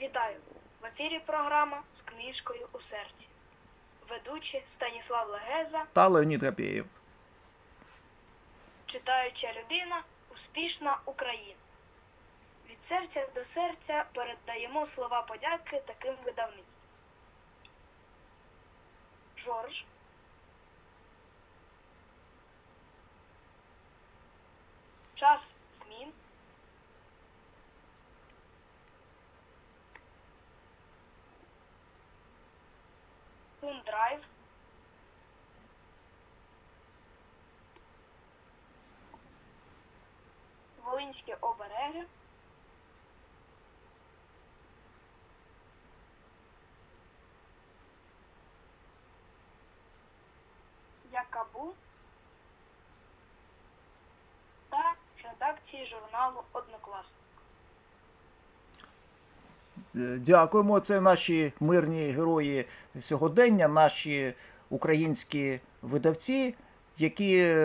Вітаю! В ефірі програма з книжкою у серці. Ведучі Станіслав Легеза, та Леонід Гапєєв. читаюча людина, успішна Україна. Від серця до серця передаємо слова подяки таким видавництвам. Жорж, Час змін. Хундрайв. Волинські обереги. Якабу та редакції журналу Однокласник. Дякуємо. Це наші мирні герої сьогодення, наші українські видавці, які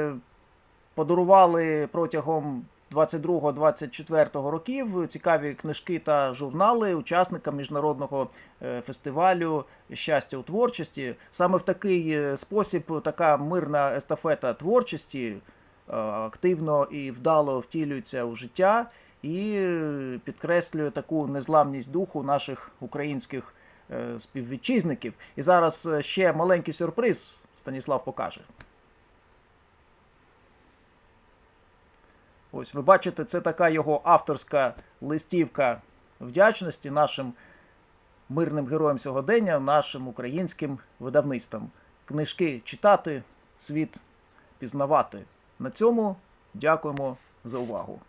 подарували протягом 22-24 років цікаві книжки та журнали учасникам міжнародного е, фестивалю щастя у творчості. Саме в такий е, спосіб така мирна естафета творчості е, активно і вдало втілюється у життя і підкреслює таку незламність духу наших українських е, співвітчизників. І зараз е, ще маленький сюрприз Станіслав покаже. Ось ви бачите, це така його авторська листівка вдячності нашим мирним героям сьогодення, нашим українським видавництвам. Книжки читати, світ пізнавати. На цьому дякуємо за увагу.